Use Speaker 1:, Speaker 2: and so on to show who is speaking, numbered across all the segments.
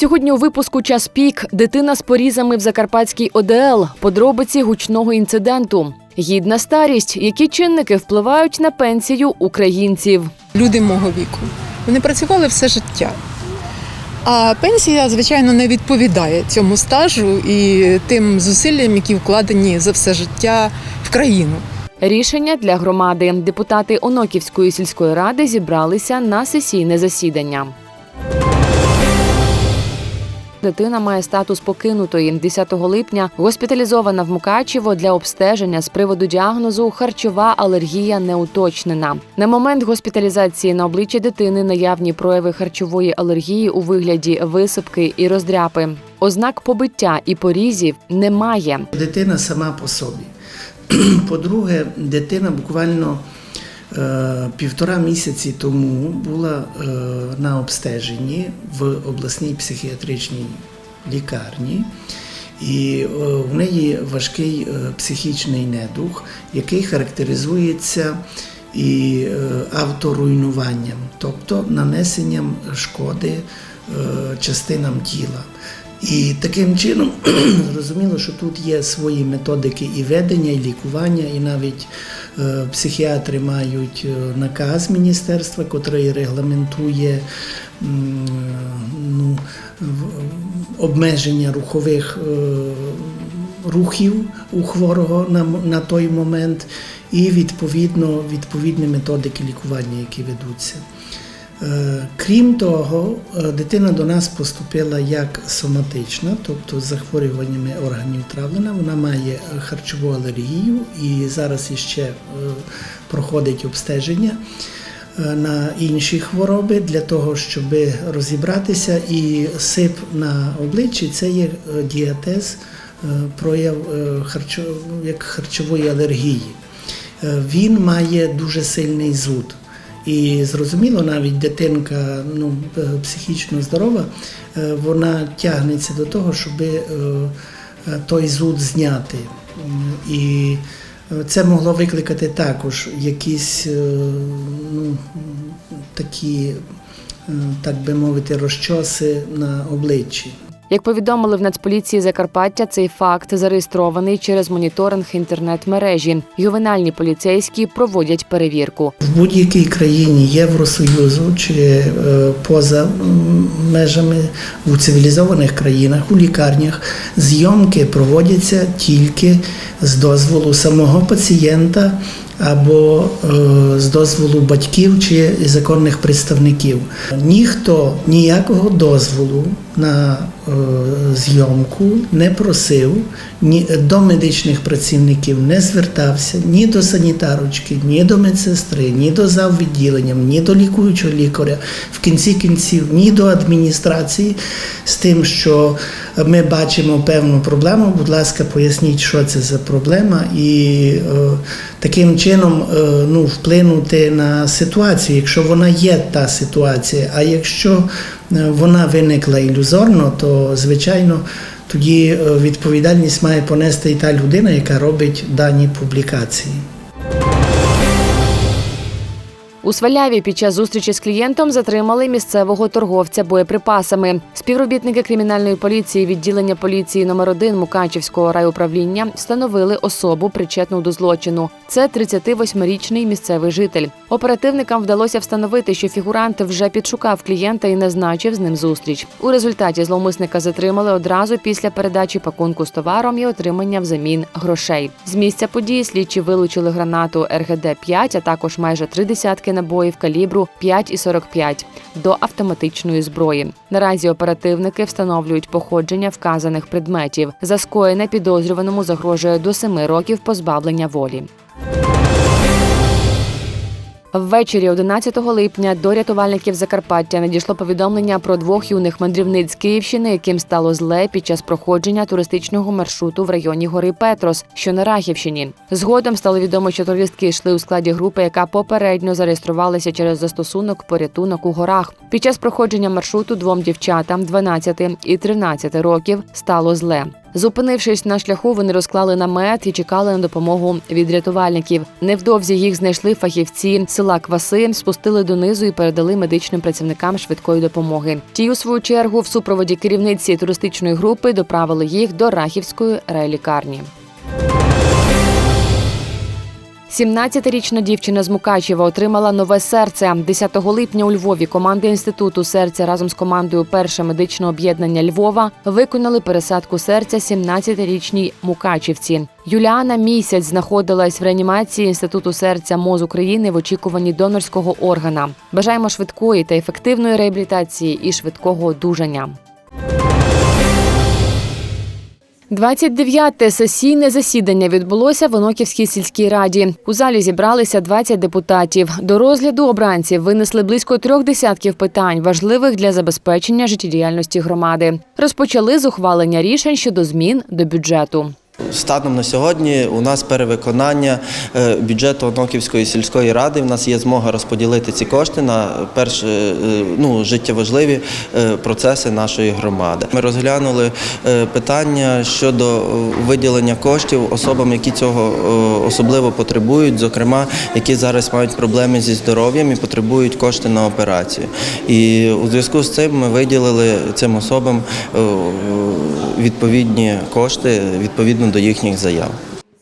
Speaker 1: Сьогодні у випуску час пік дитина з порізами в Закарпатській ОДЛ, подробиці гучного інциденту, гідна старість, які чинники впливають на пенсію українців.
Speaker 2: люди мого віку. Вони працювали все життя. А пенсія, звичайно, не відповідає цьому стажу і тим зусиллям, які вкладені за все життя в країну.
Speaker 1: Рішення для громади. Депутати Оноківської сільської ради зібралися на сесійне засідання. Дитина має статус покинутої 10 липня. Госпіталізована в Мукачево для обстеження з приводу діагнозу харчова алергія не уточнена. На момент госпіталізації на обличчі дитини наявні прояви харчової алергії у вигляді висипки і роздряпи. Ознак побиття і порізів немає.
Speaker 3: Дитина сама по собі. По-друге, дитина буквально півтора місяці тому була е, на обстеженні в обласній психіатричній лікарні. І е, в неї важкий е, психічний недух, який характеризується і е, авторуйнуванням, тобто нанесенням шкоди е, частинам тіла. І таким чином зрозуміло, що тут є свої методики і ведення, і лікування, і навіть е, психіатри мають е, наказ міністерства, який регламентує ну, обмеження рухових е, рухів у хворого на, на той момент, і відповідно відповідні методики лікування, які ведуться. Е, Крім того, е, дитина до нас поступила як соматична, тобто з захворюваннями органів травлення. Вона має е, харчову алергію і зараз іще проходить обстеження на інші хвороби для того, щоб розібратися. І сип на обличчі це є діатез, прояв як харчової алергії. Він має дуже сильний зуд. І зрозуміло, навіть дитинка ну, е, психічно здорова, е, вона тягнеться до того, щоб е, той зуд зняти. І це могло викликати також якісь ну, такі, так би мовити, розчоси на обличчі.
Speaker 1: Як повідомили в Нацполіції Закарпаття, цей факт зареєстрований через моніторинг інтернет-мережі. Ювенальні поліцейські проводять перевірку.
Speaker 3: В будь-якій країні Євросоюзу чи е, поза межами у цивілізованих країнах, у лікарнях зйомки проводяться тільки з дозволу самого пацієнта або е, з дозволу батьків чи законних представників. Ніхто ніякого дозволу на е, зйомку не просив, ні до медичних працівників не звертався ні до санітарочки, ні до медсестри, ні до заввідділення, ні до лікуючого лікаря, в кінці кінців, ні до адміністрації з тим, що ми бачимо певну проблему. Будь ласка, поясніть, що це за проблема, і е, таким чином е, ну, вплинути на ситуацію, якщо вона є та ситуація. А якщо е, вона виникла ілюзорно, то звичайно. Тоді е, відповідальність має понести і та людина, яка робить дані публікації.
Speaker 1: У Сваляві під час зустрічі з клієнтом затримали місцевого торговця боєприпасами. Співробітники кримінальної поліції відділення поліції номер 1 Мукачівського райуправління встановили особу причетну до злочину. Це 38-річний місцевий житель. Оперативникам вдалося встановити, що фігурант вже підшукав клієнта і назначив з ним зустріч. У результаті зловмисника затримали одразу після передачі пакунку з товаром і отримання взамін грошей. З місця події слідчі вилучили гранату РГД-5, а також майже три десятки набоїв калібру 5,45 до автоматичної зброї. Наразі оперативники встановлюють походження вказаних предметів. За скоєне підозрюваному загрожує до семи років позбавлення волі. Ввечері 11 липня до рятувальників Закарпаття надійшло повідомлення про двох юних мандрівниць Київщини, яким стало зле під час проходження туристичного маршруту в районі гори Петрос, що на Рахівщині. Згодом стало відомо, що туристки йшли у складі групи, яка попередньо зареєструвалася через застосунок порятунок у горах. Під час проходження маршруту двом дівчатам 12 і 13 років стало зле. Зупинившись на шляху, вони розклали намет і чекали на допомогу від рятувальників. Невдовзі їх знайшли фахівці села Кваси, спустили донизу і передали медичним працівникам швидкої допомоги. Ті, у свою чергу, в супроводі керівниці туристичної групи доправили їх до Рахівської райлікарні. 17-річна дівчина з Мукачева отримала нове серце. 10 липня у Львові команда інституту серця разом з командою Перше медичне об'єднання Львова виконали пересадку серця 17-річній Мукачівці. Юліана місяць знаходилась в реанімації інституту серця МОЗ України в очікуванні донорського органа. Бажаємо швидкої та ефективної реабілітації і швидкого одужання. 29-те сесійне засідання відбулося в Оноківській сільській раді. У залі зібралися 20 депутатів. До розгляду обранців винесли близько трьох десятків питань, важливих для забезпечення життєдіяльності громади. Розпочали з ухвалення рішень щодо змін до бюджету.
Speaker 4: Станом на сьогодні у нас перевиконання е, бюджету Оноківської сільської ради. У нас є змога розподілити ці кошти на перш е, ну, життєважливі е, процеси нашої громади. Ми розглянули питання щодо виділення коштів особам, які цього особливо потребують, зокрема, які зараз мають проблеми зі здоров'ям і потребують кошти на операцію. І у зв'язку з цим ми виділили цим особам відповідні кошти відповідно до їхніх заяв.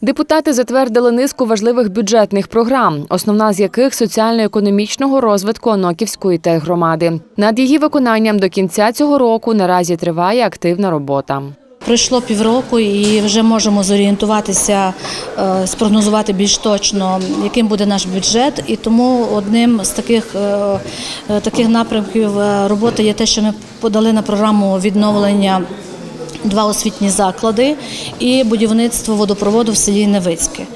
Speaker 1: Депутати затвердили низку важливих бюджетних програм, основна з яких соціально-економічного розвитку Оноківської тергромади. Над її виконанням до кінця цього року наразі триває активна робота.
Speaker 5: Пройшло півроку і вже можемо зорієнтуватися, е, спрогнозувати більш точно, яким буде наш бюджет. І тому одним з таких, е, е, таких напрямків роботи є те, що ми подали на програму відновлення. Два освітні заклади і будівництво водопроводу в селі Невицьке.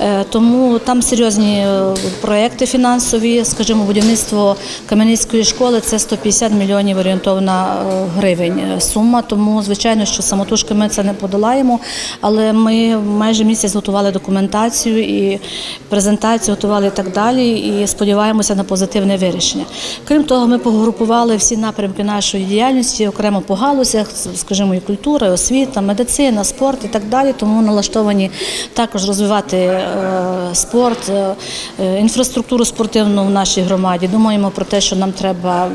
Speaker 5: Е, Тому там серйозні е, проекти фінансові, скажімо, будівництво Кам'янецької школи це 150 мільйонів орієнтовна е, гривень сума. Тому, звичайно, що самотужки ми це не подолаємо. Але ми майже місяць готували документацію і презентацію готували і так далі. І сподіваємося на позитивне вирішення. Крім того, ми погрупували всі напрямки нашої діяльності окремо по галузях, скажімо, і культура, освіта, медицина, спорт і так далі. Тому налаштовані також розвивати е, спорт, е, інфраструктуру спортивну в нашій громаді. Думаємо про те, що нам треба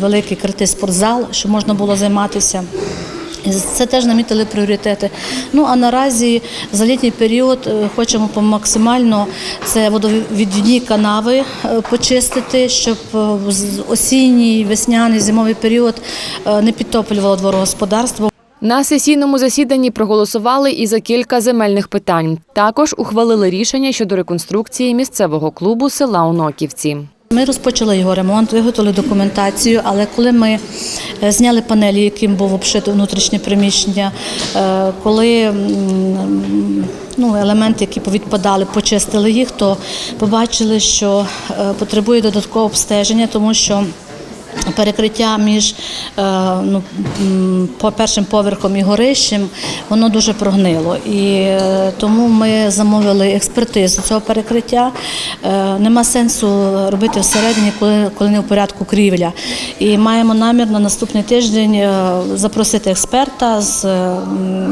Speaker 5: великий критий спортзал, щоб можна було займатися. Це теж намітили пріоритети. Ну а наразі за літній період е, хочемо максимально це водовідвідні канави почистити, щоб осінній, весняний, зимовий період не підтоплювало дворогосподарство.
Speaker 1: На сесійному засіданні проголосували і за кілька земельних питань. Також ухвалили рішення щодо реконструкції місцевого клубу села Оноківці.
Speaker 5: Ми розпочали його ремонт, виготовили документацію, але коли ми е, зняли панелі, яким було обшито внутрішнє приміщення, е, коли ну, елементи, які повідпадали, почистили їх, то побачили, що е, потребує додаткового обстеження, тому що Перекриття між е, ну, першим поверхом і горищем воно дуже прогнило. І е, тому ми замовили експертизу цього перекриття. Е, Нема сенсу робити всередині, коли, не в порядку крівля. І маємо намір на наступний тиждень запросити експерта з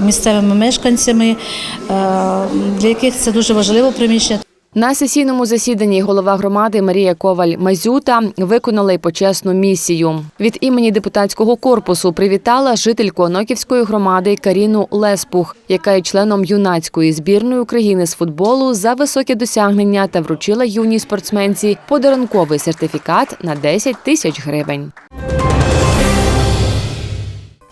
Speaker 5: місцевими мешканцями, для яких це дуже важливо приміщення.
Speaker 1: На сесійному засіданні голова громади Марія Коваль Мазюта виконала й почесну місію. Від імені депутатського корпусу привітала жительку Оноківської громади Каріну Леспух, яка є членом юнацької збірної України з футболу за високі досягнення та вручила юній спортсменці подарунковий сертифікат на 10 тисяч гривень.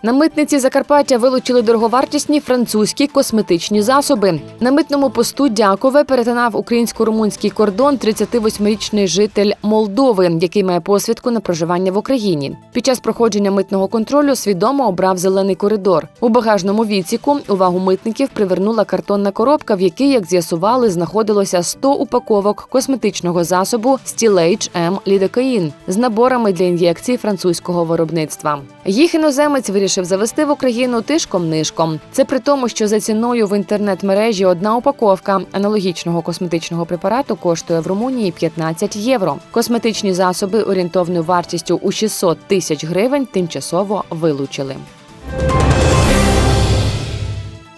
Speaker 1: На митниці Закарпаття вилучили дороговартісні французькі косметичні засоби. На митному посту Дякове перетинав українсько-румунський кордон 38-річний житель Молдови, який має посвідку на проживання в Україні. Під час проходження митного контролю свідомо обрав зелений коридор. У багажному відсіку увагу митників привернула картонна коробка, в якій, як з'ясували, знаходилося 100 упаковок косметичного засобу Стілейдж М Лідокаїн з наборами для ін'єкцій французького виробництва. Їх іноземець вирішив завести в Україну тишком-нишком. Це при тому, що за ціною в інтернет-мережі одна упаковка аналогічного косметичного препарату коштує в Румунії 15 євро. Косметичні засоби орієнтовною вартістю у 600 тисяч гривень тимчасово вилучили.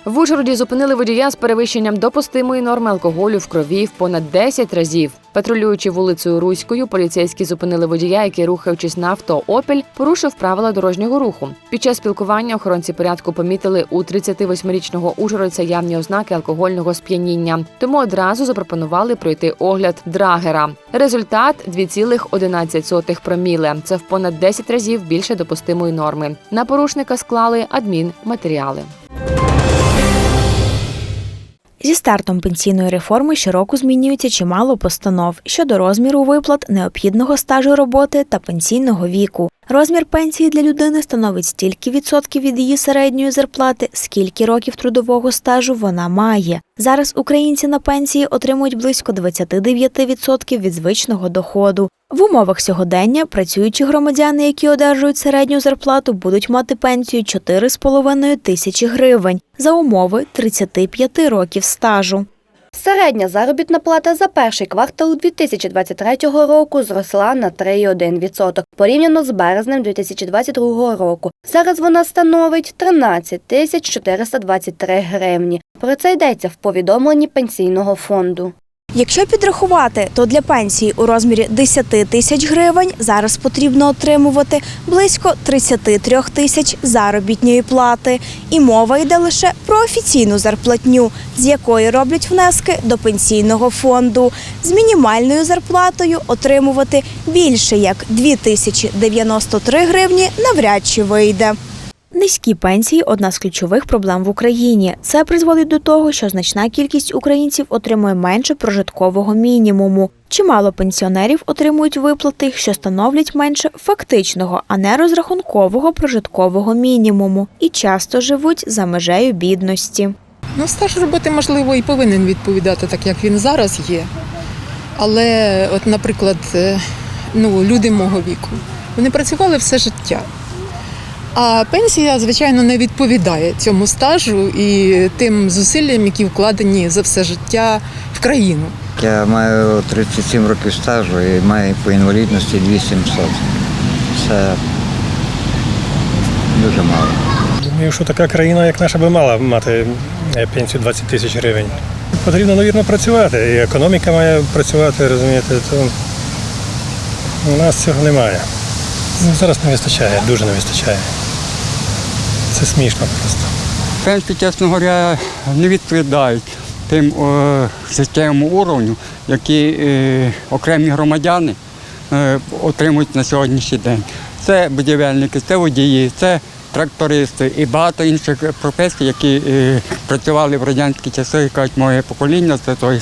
Speaker 1: В Ужгороді зупинили водія з перевищенням допустимої норми алкоголю в крові в понад 10 разів. Патрулюючи вулицею Руською, поліцейські зупинили водія, який, рухаючись на авто Опель, порушив правила дорожнього руху. Під час спілкування охоронці порядку помітили у 38-річного ужгородця явні ознаки алкогольного сп'яніння, тому одразу запропонували пройти огляд драгера. Результат 2,11 проміле. Це в понад 10 разів більше допустимої норми. На порушника склали адмінматеріали.
Speaker 6: Зі стартом пенсійної реформи щороку змінюється чимало постанов щодо розміру виплат, необхідного стажу роботи та пенсійного віку. Розмір пенсії для людини становить стільки відсотків від її середньої зарплати, скільки років трудового стажу вона має. Зараз українці на пенсії отримують близько 29% від звичного доходу. В умовах сьогодення працюючі громадяни, які одержують середню зарплату, будуть мати пенсію 4,5 тисячі гривень за умови 35 років стажу.
Speaker 7: Середня заробітна плата за перший квартал 2023 року зросла на 3,1% порівняно з березнем 2022 року. Зараз вона становить 13 тисяч 423 гривні. Про це йдеться в повідомленні пенсійного фонду.
Speaker 6: Якщо підрахувати, то для пенсії у розмірі 10 тисяч гривень зараз потрібно отримувати близько 33 тисяч заробітної плати. І мова йде лише про офіційну зарплатню, з якої роблять внески до пенсійного фонду. З мінімальною зарплатою отримувати більше як 2093 гривні навряд чи вийде. Низькі пенсії одна з ключових проблем в Україні. Це призводить до того, що значна кількість українців отримує менше прожиткового мінімуму. Чимало пенсіонерів отримують виплати, що становлять менше фактичного, а не розрахункового прожиткового мінімуму, і часто живуть за межею бідності.
Speaker 2: Ну, стаж роботи, можливо, і повинен відповідати так, як він зараз є. Але, от, наприклад, е, ну, люди мого віку, вони працювали все життя. А пенсія, звичайно, не відповідає цьому стажу і тим зусиллям, які вкладені за все життя в країну.
Speaker 8: Я маю 37 років стажу і маю по інвалідності 2700. Це дуже мало.
Speaker 9: Думаю, що така країна, як наша, би мала мати е, пенсію 20 тисяч гривень. Потрібно, навірно, працювати. І економіка має працювати, розумієте, то у нас цього немає. Ну, Зараз не вистачає, дуже не вистачає. Це смішно просто.
Speaker 10: Пенсії, чесно говоря, не відповідають тим е, життєвому уровню, які е, окремі громадяни е, отримують на сьогоднішній день. Це будівельники, це водії, це трактористи і багато інших професій, які е, працювали в радянські часи, як кажуть, моє покоління, це тобто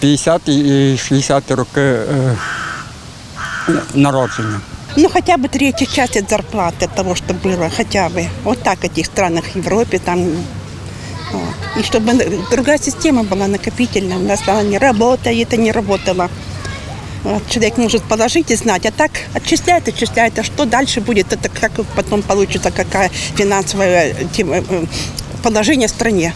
Speaker 10: 50 і 60 роки е, народження.
Speaker 11: Ну, хотя бы третья часть от зарплаты того, что было, хотя бы. Вот так в этих странах Европе там. вот. И чтобы другая система была накопительная. У нас она не работает и не работала. Вот, человек может положить и знать, а так отчисляет, отчисляет. А что дальше будет, это как потом получится, какая финансовое тема, э, положение в стране.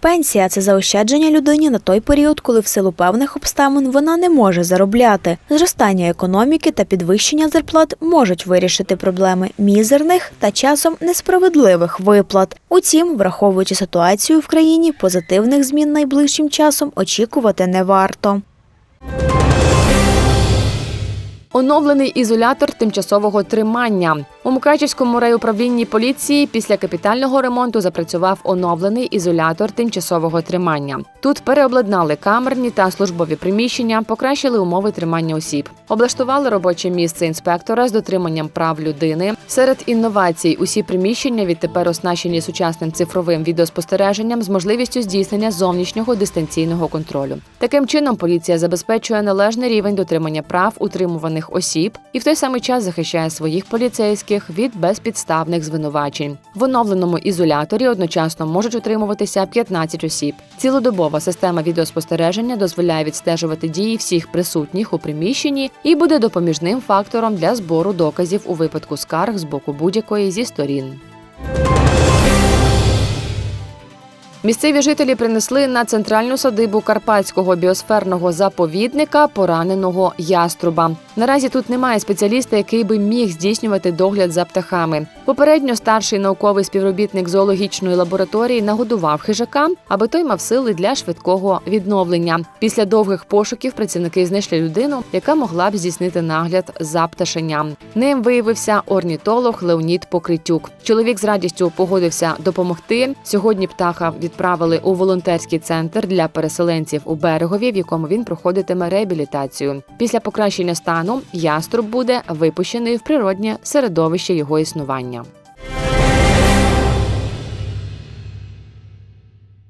Speaker 6: Пенсія це заощадження людині на той період, коли в силу певних обставин вона не може заробляти. Зростання економіки та підвищення зарплат можуть вирішити проблеми мізерних та часом несправедливих виплат. Утім, враховуючи ситуацію в країні, позитивних змін найближчим часом очікувати не варто.
Speaker 1: Оновлений ізолятор тимчасового тримання у Мукачівському райуправлінні поліції після капітального ремонту запрацював оновлений ізолятор тимчасового тримання. Тут переобладнали камерні та службові приміщення, покращили умови тримання осіб, облаштували робоче місце інспектора з дотриманням прав людини. Серед інновацій усі приміщення відтепер оснащені сучасним цифровим відеоспостереженням з можливістю здійснення зовнішнього дистанційного контролю. Таким чином поліція забезпечує належний рівень дотримання прав утримуваних осіб і в той самий час захищає своїх поліцейських від безпідставних звинувачень. В оновленому ізоляторі одночасно можуть утримуватися 15 осіб. Цілодобова система відеоспостереження дозволяє відстежувати дії всіх присутніх у приміщенні і буде допоміжним фактором для збору доказів у випадку скарг з боку будь-якої зі сторін. Місцеві жителі принесли на центральну садибу карпатського біосферного заповідника пораненого яструба. Наразі тут немає спеціаліста, який би міг здійснювати догляд за птахами. Попередньо старший науковий співробітник зоологічної лабораторії нагодував хижака, аби той мав сили для швидкого відновлення. Після довгих пошуків працівники знайшли людину, яка могла б здійснити нагляд за пташеням. Ним виявився орнітолог Леонід Покритюк. Чоловік з радістю погодився допомогти. Сьогодні птаха відправили у волонтерський центр для переселенців у берегові, в якому він проходитиме реабілітацію. Після покращення стану яструб буде випущений в природнє середовище його існування.